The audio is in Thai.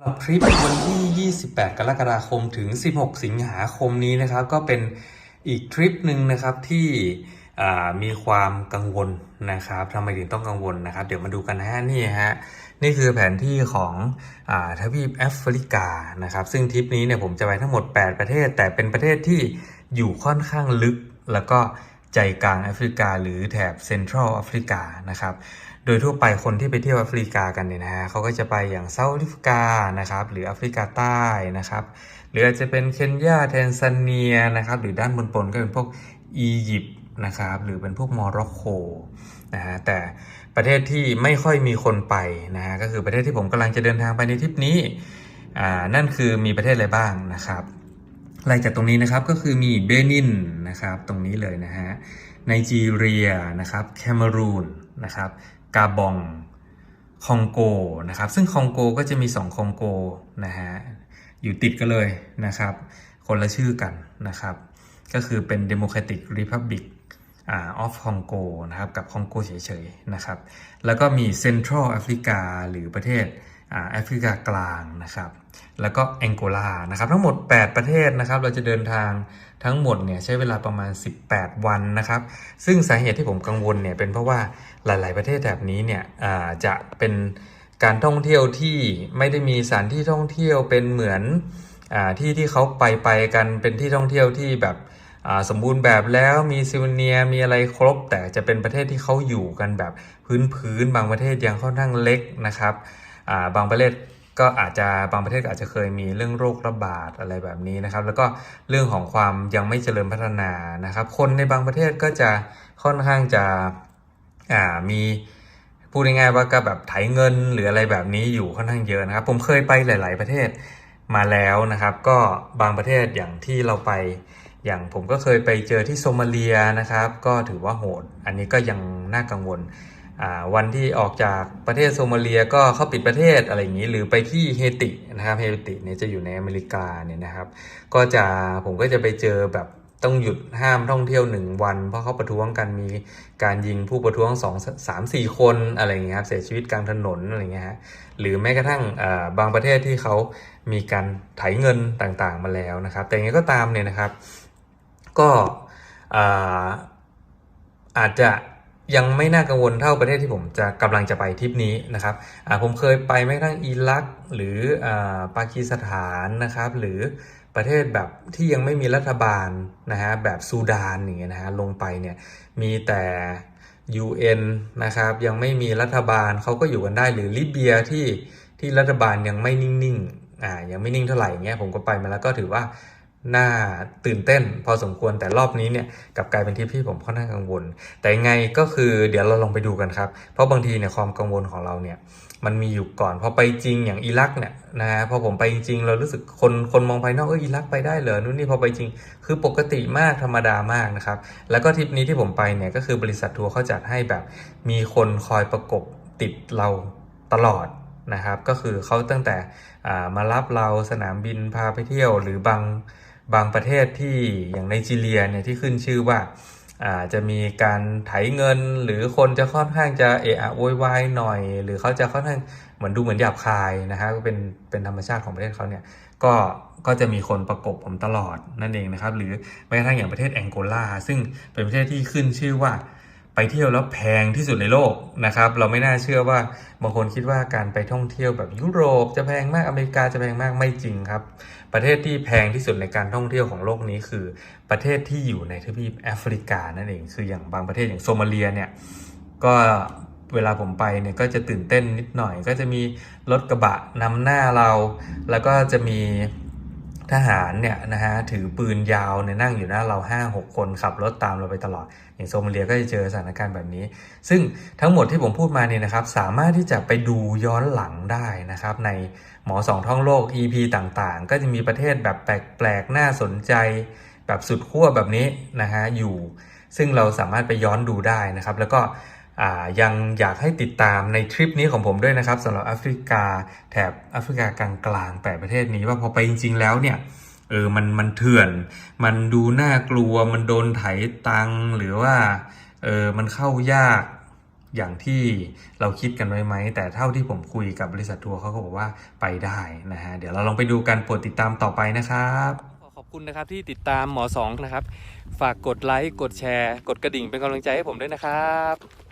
ำหรับทริปวันที่ 28 กรกฎาคมถึง 16 สิงหาคมนี้นะครับ ก็เป็นอีกทริปหนึ่งนะครับที่มีความกังวลนะครับทำไมถึงต้องกังวลนะครับ เดี๋ยวมาดูกันนะฮะนี่ฮะนี่คือแผนที่ของอทวีปแอฟริกานะครับ ซึ่งทริปนี้เนี่ยผมจะไปทั้งหมด 8 ประเทศ แต่เป็นประเทศที่อยู่ค่อนข้างลึกแล้วก็ ใจกลางแอฟริกา หรือแถบเซ็นทรัลแอฟริกานะครับ โดยทั่วไปคนที่ไปเที่ยวแอฟริกากันเนี่ยนะฮะเขาก็จะไปอย่างเซาท์แอฟริกานะครับ หรือแอฟริกาใต้นะครับ หรืออาจจะเป็นเคนยาแทนซาเนียนะครับ หรือด้านบนปนๆก็เป็นพวกอียิปต์นะครับ หรือเป็นพวกโมร็อกโกนะฮะแต่ประเทศที่ไม่ค่อยมีคนไปนะฮะก็คือประเทศที่ผมกำลังจะเดินทางไปในทริปนี้อ่านั่นคือมีประเทศอะไรบ้างนะครับ ไล่จากตรงนี้นะครับก็คือมีเบนินนะครับตรงนี้เลยนะฮะไนจีเรียนะครับแคเมรูนนะครับกาบองคองโกนะครับซึ่งคองโกก็จะมี 2 คองโกนะฮะอยู่ติดกันเลยนะครับ คนละชื่อกันนะครับ ก็คือเป็น Democratic Republic อ่า of Congo นะครับกับคองโกเฉยๆนะครับแล้วก็มี Central Africa หรือประเทศ แอฟริกากลางนะครับแล้วก็แองโกลานะครับทั้งหมด 8 ประเทศนะครับเราจะเดินทางทั้งหมดเนี่ยใช้เวลาประมาณ 18 วันนะครับซึ่งสาเหตุที่ผมกังวลเนี่ยเป็นเพราะว่าหลาย ๆ ประเทศแบบนี้เนี่ยจะเป็นการท่องเที่ยวที่ไม่ได้มีสถานที่ท่องเที่ยวเป็นเหมือนอที่ที่เขาไปไปกันเป็นที่ท่องเที่ยวที่แบบสมบูรณ์แบบแล้วมีซิวเนียมีอะไรครบ แต่จะเป็นประเทศที่เขาอยู่กันแบบพื้นๆบางประเทศยังค่อนข้างเล็กนะครับ บางประเทศก็อาจจะบางประเทศอาจจะเคยมีเรื่องโรคระบาดอะไรแบบนี้นะครับ แล้วก็เรื่องของความยังไม่เจริญพัฒนานะครับ คนในบางประเทศก็จะค่อนข้างจะอ่ามีพูดง่ายๆว่าก็แบบไถเงินหรืออะไรแบบนี้อยู่ค่อนข้างเยอะนะครับ ผมเคยไปหลาย ๆประเทศมาแล้วนะครับ ก็บางประเทศอย่างที่เราไป อย่างผมก็เคยไปเจอที่โซมาเลียนะครับ ก็ถือว่าโหด อันนี้ก็ยังน่ากังวล วันที่ออกจากประเทศโซมาเลียก็เข้าปิดประเทศอะไรอย่างนี้ หรือไปที่เฮตินะครับเฮติเนี่ยจะอยู่ในอเมริกาเนี่ยนะครับ ก็จะผมก็จะไปเจอแบบต้องหยุดห้ามท่องเที่ยวหนึ่งวัน เพราะเขาประท้วงกันมีการยิงผู้ประท้วงสองสามสี่คนอะไรอย่างเงี้ยครับเสียชีวิตกลางถนนอะไรเงี้ยฮะหรือแม้กระทั่งบางประเทศที่เขามีการไถเงินต่างๆมาแล้วนะครับ แต่ยังไงก็ตามเนี่ยนะครับ ก็อาอาจจะ ยังไม่น่ากังวลเท่าประเทศที่ผมจะกำลังจะไปทริปนี้นะครับผมเคยไปแม้กระทั่งอิรักหรืออปากีสถานนะครับหรือประเทศแบบที่ยังไม่มีรัฐบาลนะฮะแบบซูดานอย่างเงี้ยนะฮะลงไปเนี่ยมีแต่ UN นะครับยังไม่มีรัฐบาลเขาก็อยู่กันได้หรือลิเบียที่ที่รัฐบาลยังไม่นิ่งๆอ่ายังไม่นิ่งเท่าไหร่เงี้ยผมก็ไปมาแล้วก็ถือว่า น่าตื่นเต้นพอสมควรแต่รอบนี้เนี่ยกับกลายเป็นทริปที่ผมค่อนข้างกังวล แต่ยังไงก็คือเดี๋ยวเราลองไปดูกันครับ เพราะบางทีเนี่ยความกังวลของเราเนี่ยมันมีอยู่ก่อนพอไปจริงอย่างอิรักเนี่ยนะฮะพอผมไปจริงเรารู้สึกคนคนมองภายนอกเอออิรักไปได้เหรอนู่นนี่พอไปจริง คือปกติมากธรรมดามากนะครับ แล้วก็ทริปนี้ที่ผมไปเนี่ยก็คือบริษัททัวร์เขาจัดให้แบบมีคนคอยประกบติดเราตลอดนะครับ ก็คือเขาตั้งแต่อ่ามารับเราสนามบินพาไปเที่ยวหรือบาง บางประเทศที่อย่างไนจีเรียเนี่ยที่ขึ้นชื่อว่าอาจจะมีการไถเงินหรือคนจะค่อนข้างจะเอะอะโวยวายหน่อย หรือเขาจะค่อนข้างเหมือนดูเหมือนหยาบคายนะฮะก็เป็นเป็นธรรมชาติของประเทศเขาเนี่ยก็ก็จะมีคนประกบผมตลอดนั่นเองนะครับ หรือแม้กระทั่งอย่างประเทศแองโกลาซึ่งเป็นประเทศที่ขึ้นชื่อว่า ไปเที่ยวแล้วแพงที่สุดในโลกนะครับ เราไม่น่าเชื่อว่าบางคนคิดว่าการไปท่องเที่ยวแบบยุโรปจะแพงมากอเมริกาจะแพงมากไม่จริงครับ ประเทศที่แพงที่สุดในการท่องเที่ยวของโลกนี้คือ ประเทศที่อยู่ในทวีปแอฟริกานั่นเองคืออย่างบางประเทศอย่างโซมาเลียเนี่ยก็เวลาผมไปเนี่ยก็จะตื่นเต้นนิดหน่อย ก็จะมีรถกระบะนำหน้าเรา แล้วก็จะมี ทหารเนี่ยนะฮะถือปืนยาวเนี่ยนั่งอยู่หน้าเรา 5 6 คนขับรถตามเราไปตลอด อย่างโซมาเลียก็จะเจอสถานการณ์แบบนี้ ซึ่งทั้งหมดที่ผมพูดมาเนี่ยนะครับ สามารถที่จะไปดูย้อนหลังได้นะครับ ในหมอสองท่องโลก EP ต่างๆ ก็จะมีประเทศแบบแปลกๆ น่าสนใจ แบบสุดขั้วแบบนี้นะฮะอยู่ ซึ่งเราสามารถไปย้อนดูได้นะครับ แล้วก็ ยังอยากให้ติดตามในทริปนี้ของผมด้วยนะครับสำหรับแอฟริกาแถบแอฟริกากลางๆแปดประเทศนี้ว่าพอไปจริง ๆ แล้วเนี่ยเออมันมันเถื่อน มันดูน่ากลัวมันโดนไถตังหรือว่าเออมันเข้ายากอย่างที่เราคิดกันไว้ไหม แต่เท่าที่ผมคุยกับบริษัททัวร์เขาก็บอกว่าไปได้นะฮะ เดี๋ยวเราลองไปดูกันโปรดติดตามต่อไปนะครับขอบคุณนะครับที่ติดตามหมอสองนะครับ ฝากกดไลค์กดแชร์ กดกระดิ่งเป็นกำลังใจให้ผมด้วยนะครับ